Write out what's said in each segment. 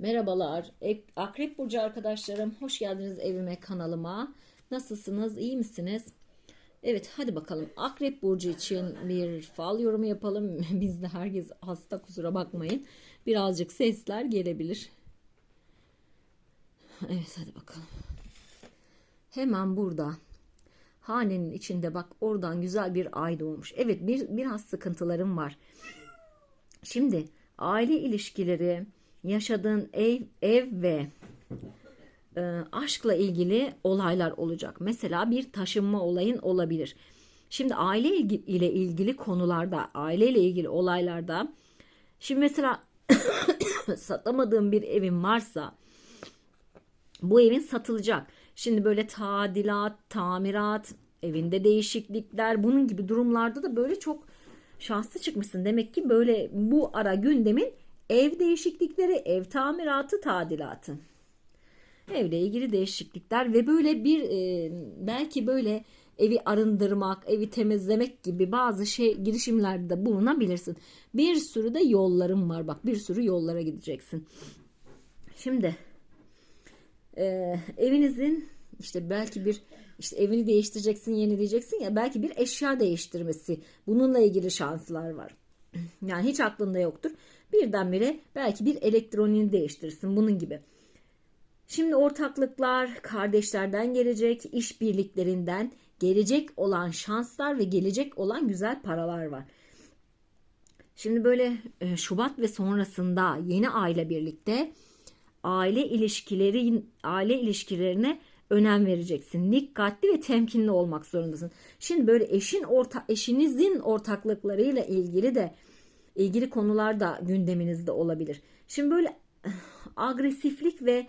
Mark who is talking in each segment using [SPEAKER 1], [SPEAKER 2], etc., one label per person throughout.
[SPEAKER 1] Merhabalar. Akrep Burcu arkadaşlarım. Hoş geldiniz evime, kanalıma. Nasılsınız? iyi misiniz? Evet hadi bakalım. Akrep Burcu için bir fal yorumu yapalım. Bizde herkes hasta kusura bakmayın. Birazcık sesler gelebilir. Evet hadi bakalım. Hemen burada hanenin içinde bak oradan güzel bir ay doğmuş. Evet bir biraz sıkıntılarım var. Şimdi aile ilişkileri, yaşadığın ev, ev ve e, aşkla ilgili olaylar olacak. Mesela bir taşınma olayın olabilir. Şimdi aile ile ilgili konularda, aile ile ilgili olaylarda şimdi mesela satamadığın bir evin varsa bu evin satılacak. Şimdi böyle tadilat, tamirat, evinde değişiklikler bunun gibi durumlarda da böyle çok şanslı çıkmışsın. Demek ki böyle bu ara gündemin ev değişiklikleri, ev tamiratı, tadilatı. Evle ilgili değişiklikler ve böyle bir e, belki böyle evi arındırmak, evi temizlemek gibi bazı şey girişimlerde de bulunabilirsin. Bir sürü de yollarım var bak bir sürü yollara gideceksin. Şimdi e, evinizin işte belki bir işte evini değiştireceksin, yenileyeceksin ya belki bir eşya değiştirmesi. Bununla ilgili şanslar var. Yani hiç aklında yoktur. Birdenbire belki bir elektroniğini değiştirirsin bunun gibi. Şimdi ortaklıklar kardeşlerden gelecek, işbirliklerinden gelecek olan şanslar ve gelecek olan güzel paralar var. Şimdi böyle e, Şubat ve sonrasında yeni aile birlikte aile ilişkileri aile ilişkilerine önem vereceksin. Dikkatli ve temkinli olmak zorundasın. Şimdi böyle eşin orta eşinizin ortaklıklarıyla ilgili de ilgili konular da gündeminizde olabilir. Şimdi böyle agresiflik ve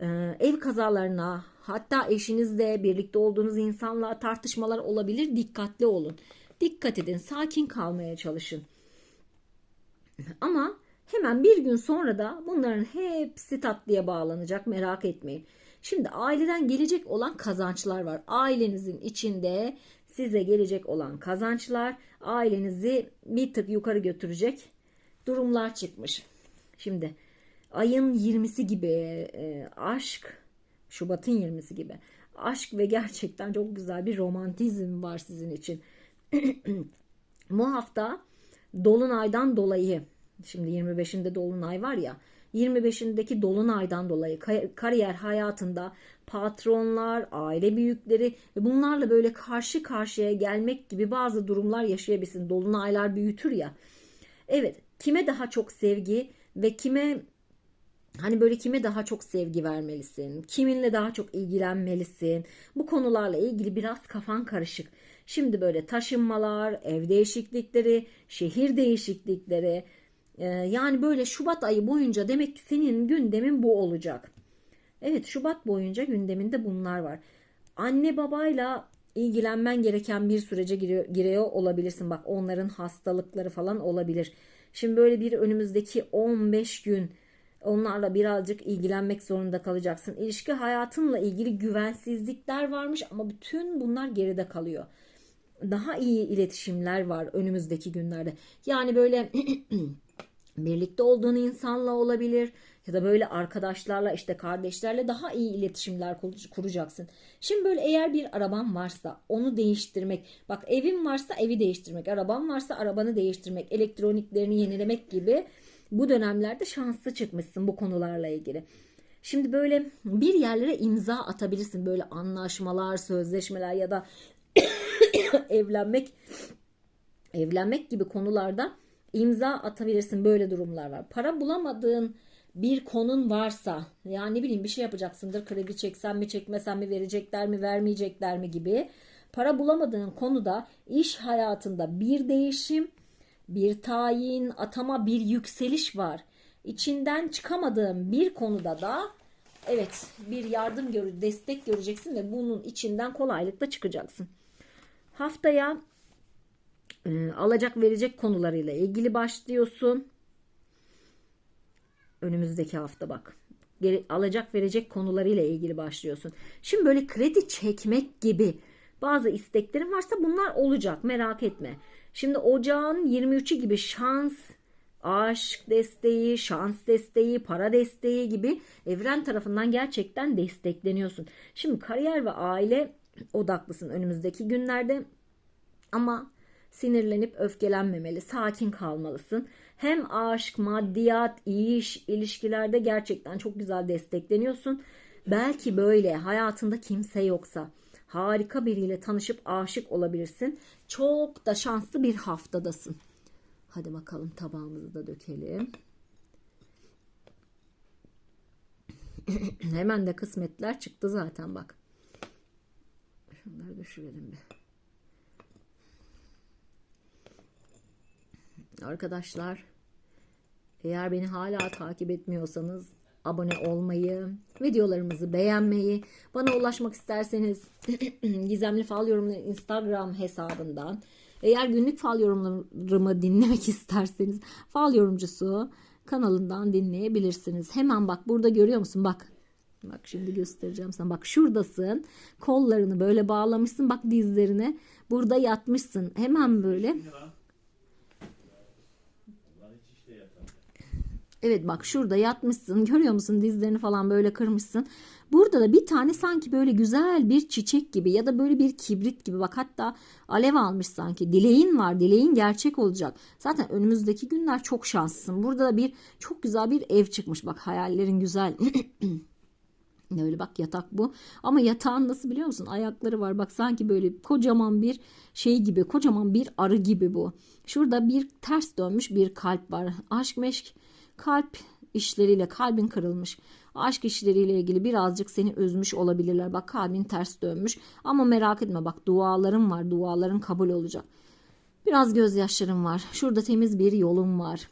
[SPEAKER 1] e, ev kazalarına hatta eşinizle birlikte olduğunuz insanla tartışmalar olabilir. Dikkatli olun. Dikkat edin. Sakin kalmaya çalışın. Ama hemen bir gün sonra da bunların hepsi tatlıya bağlanacak. Merak etmeyin. Şimdi aileden gelecek olan kazançlar var. Ailenizin içinde size gelecek olan kazançlar ailenizi bir tık yukarı götürecek durumlar çıkmış. Şimdi ayın 20'si gibi e, aşk Şubat'ın 20'si gibi aşk ve gerçekten çok güzel bir romantizm var sizin için. Bu hafta Dolunay'dan dolayı şimdi 25'inde Dolunay var ya 25'indeki dolunaydan dolayı kariyer hayatında patronlar, aile büyükleri ve bunlarla böyle karşı karşıya gelmek gibi bazı durumlar yaşayabilirsin. Dolunaylar büyütür ya. Evet, kime daha çok sevgi ve kime Hani böyle kime daha çok sevgi vermelisin? Kiminle daha çok ilgilenmelisin? Bu konularla ilgili biraz kafan karışık. Şimdi böyle taşınmalar, ev değişiklikleri, şehir değişiklikleri, ee, yani böyle Şubat ayı boyunca demek ki senin gündemin bu olacak. Evet Şubat boyunca gündeminde bunlar var. Anne babayla ilgilenmen gereken bir sürece giriyor, olabilirsin. Bak onların hastalıkları falan olabilir. Şimdi böyle bir önümüzdeki 15 gün onlarla birazcık ilgilenmek zorunda kalacaksın. İlişki hayatınla ilgili güvensizlikler varmış ama bütün bunlar geride kalıyor. Daha iyi iletişimler var önümüzdeki günlerde. Yani böyle birlikte olduğun insanla olabilir ya da böyle arkadaşlarla işte kardeşlerle daha iyi iletişimler kuracaksın. Şimdi böyle eğer bir araban varsa onu değiştirmek bak evin varsa evi değiştirmek araban varsa arabanı değiştirmek elektroniklerini yenilemek gibi bu dönemlerde şanslı çıkmışsın bu konularla ilgili. Şimdi böyle bir yerlere imza atabilirsin böyle anlaşmalar, sözleşmeler ya da evlenmek evlenmek gibi konularda imza atabilirsin böyle durumlar var. Para bulamadığın bir konun varsa yani ne bileyim bir şey yapacaksındır kredi çeksen mi çekmesen mi verecekler mi vermeyecekler mi gibi para bulamadığın konuda iş hayatında bir değişim bir tayin atama bir yükseliş var. İçinden çıkamadığın bir konuda da evet bir yardım gör destek göreceksin ve bunun içinden kolaylıkla çıkacaksın. Haftaya e, alacak verecek konularıyla ilgili başlıyorsun. Önümüzdeki hafta bak. Geri, alacak verecek konularıyla ilgili başlıyorsun. Şimdi böyle kredi çekmek gibi bazı isteklerin varsa bunlar olacak merak etme. Şimdi ocağın 23'ü gibi şans aşk desteği, şans desteği, para desteği gibi evren tarafından gerçekten destekleniyorsun. Şimdi kariyer ve aile odaklısın önümüzdeki günlerde ama sinirlenip öfkelenmemeli, sakin kalmalısın. Hem aşk, maddiyat, iş, ilişkilerde gerçekten çok güzel destekleniyorsun. Belki böyle hayatında kimse yoksa harika biriyle tanışıp aşık olabilirsin. Çok da şanslı bir haftadasın. Hadi bakalım tabağımızı da dökelim. Hemen de kısmetler çıktı zaten bak. Şunları düşürelim bir. Arkadaşlar eğer beni hala takip etmiyorsanız abone olmayı, videolarımızı beğenmeyi, bana ulaşmak isterseniz Gizemli Fal Yorumları Instagram hesabından, eğer günlük fal yorumlarımı dinlemek isterseniz fal yorumcusu kanalından dinleyebilirsiniz. Hemen bak burada görüyor musun? Bak. Bak şimdi göstereceğim sana. Bak şuradasın. Kollarını böyle bağlamışsın. Bak dizlerine. Burada yatmışsın. Hemen böyle. Evet bak şurada yatmışsın. Görüyor musun dizlerini falan böyle kırmışsın. Burada da bir tane sanki böyle güzel bir çiçek gibi ya da böyle bir kibrit gibi bak hatta alev almış sanki. Dileğin var. Dileğin gerçek olacak. Zaten önümüzdeki günler çok şanslısın. Burada da bir çok güzel bir ev çıkmış. Bak hayallerin güzel. Ne öyle bak yatak bu. Ama yatağın nasıl biliyor musun? Ayakları var. Bak sanki böyle kocaman bir şey gibi, kocaman bir arı gibi bu. Şurada bir ters dönmüş bir kalp var. Aşk meşk kalp işleriyle kalbin kırılmış. Aşk işleriyle ilgili birazcık seni üzmüş olabilirler. Bak kalbin ters dönmüş. Ama merak etme bak dualarım var. Duaların kabul olacak. Biraz gözyaşlarım var. Şurada temiz bir yolum var.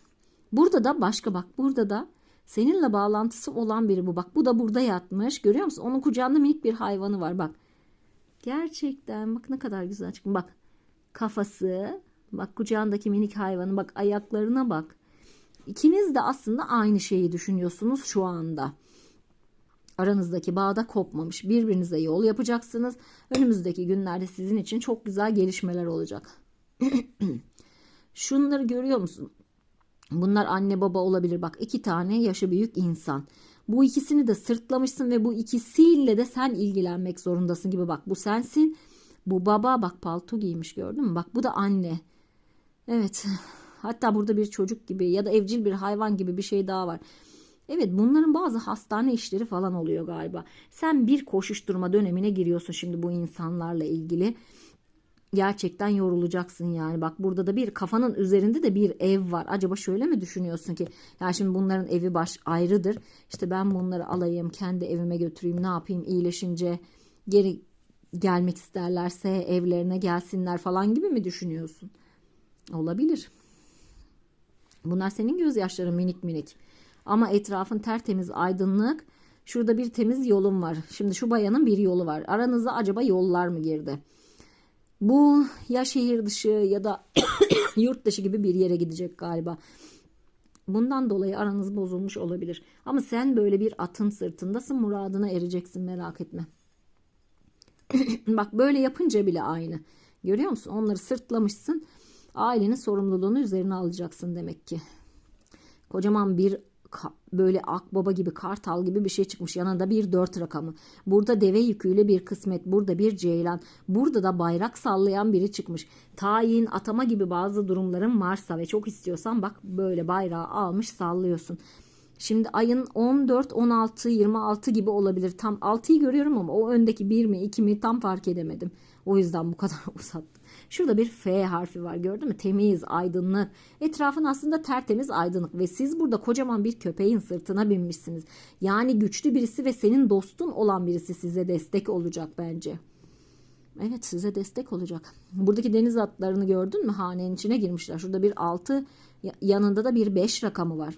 [SPEAKER 1] Burada da başka bak. Burada da seninle bağlantısı olan biri bu. Bak bu da burada yatmış. Görüyor musun? Onun kucağında minik bir hayvanı var. Bak. Gerçekten bak ne kadar güzel çıkmış. Bak kafası. Bak kucağındaki minik hayvanı. Bak ayaklarına bak. İkiniz de aslında aynı şeyi düşünüyorsunuz şu anda. Aranızdaki bağda kopmamış. Birbirinize yol yapacaksınız. Önümüzdeki günlerde sizin için çok güzel gelişmeler olacak. Şunları görüyor musun? Bunlar anne baba olabilir. Bak iki tane yaşı büyük insan. Bu ikisini de sırtlamışsın ve bu ikisiyle de sen ilgilenmek zorundasın gibi. Bak bu sensin. Bu baba bak palto giymiş gördün mü? Bak bu da anne. Evet. Hatta burada bir çocuk gibi ya da evcil bir hayvan gibi bir şey daha var. Evet bunların bazı hastane işleri falan oluyor galiba. Sen bir koşuşturma dönemine giriyorsun şimdi bu insanlarla ilgili. Gerçekten yorulacaksın yani. Bak burada da bir kafanın üzerinde de bir ev var. Acaba şöyle mi düşünüyorsun ki? Ya şimdi bunların evi baş ayrıdır. İşte ben bunları alayım, kendi evime götüreyim, ne yapayım iyileşince geri gelmek isterlerse evlerine gelsinler falan gibi mi düşünüyorsun? Olabilir. Bunlar senin gözyaşların minik minik. Ama etrafın tertemiz aydınlık. Şurada bir temiz yolum var. Şimdi şu bayanın bir yolu var. Aranıza acaba yollar mı girdi? Bu ya şehir dışı ya da yurt dışı gibi bir yere gidecek galiba. Bundan dolayı aranız bozulmuş olabilir. Ama sen böyle bir atın sırtındasın. Muradına ereceksin merak etme. Bak böyle yapınca bile aynı. Görüyor musun? Onları sırtlamışsın. Ailenin sorumluluğunu üzerine alacaksın demek ki. Kocaman bir böyle akbaba gibi kartal gibi bir şey çıkmış. Yanında bir dört rakamı. Burada deve yüküyle bir kısmet. Burada bir ceylan. Burada da bayrak sallayan biri çıkmış. Tayin, atama gibi bazı durumların varsa ve çok istiyorsan bak böyle bayrağı almış sallıyorsun. Şimdi ayın 14, 16, 26 gibi olabilir. Tam 6'yı görüyorum ama o öndeki 1 mi 2 mi tam fark edemedim. O yüzden bu kadar uzattım. Şurada bir F harfi var gördün mü? Temiz, aydınlık. Etrafın aslında tertemiz, aydınlık ve siz burada kocaman bir köpeğin sırtına binmişsiniz. Yani güçlü birisi ve senin dostun olan birisi size destek olacak bence. Evet size destek olacak. Buradaki deniz atlarını gördün mü? Hanenin içine girmişler. Şurada bir 6 yanında da bir 5 rakamı var.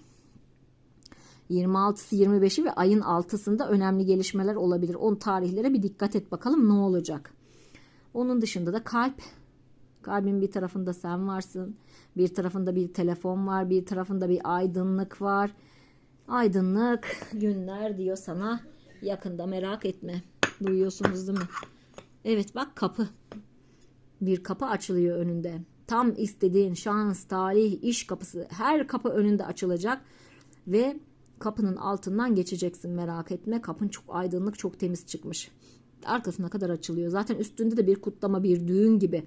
[SPEAKER 1] 26'sı 25'i ve ayın 6'sında önemli gelişmeler olabilir. On tarihlere bir dikkat et bakalım ne olacak. Onun dışında da kalp. Kalbin bir tarafında sen varsın. Bir tarafında bir telefon var. Bir tarafında bir aydınlık var. Aydınlık günler diyor sana. Yakında merak etme. Duyuyorsunuz değil mi? Evet bak kapı. Bir kapı açılıyor önünde. tam istediğin şans, talih, iş kapısı her kapı önünde açılacak ve kapının altından geçeceksin merak etme. Kapın çok aydınlık, çok temiz çıkmış. Arkasına kadar açılıyor. Zaten üstünde de bir kutlama, bir düğün gibi.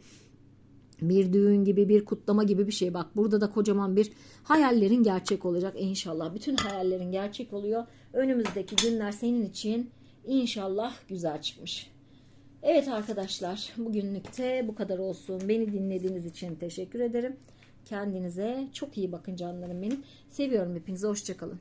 [SPEAKER 1] Bir düğün gibi, bir kutlama gibi bir şey. Bak burada da kocaman bir hayallerin gerçek olacak inşallah. Bütün hayallerin gerçek oluyor. Önümüzdeki günler senin için inşallah güzel çıkmış. Evet arkadaşlar bugünlükte bu kadar olsun. Beni dinlediğiniz için teşekkür ederim. Kendinize çok iyi bakın canlarım benim. Seviyorum hepinizi. Hoşçakalın.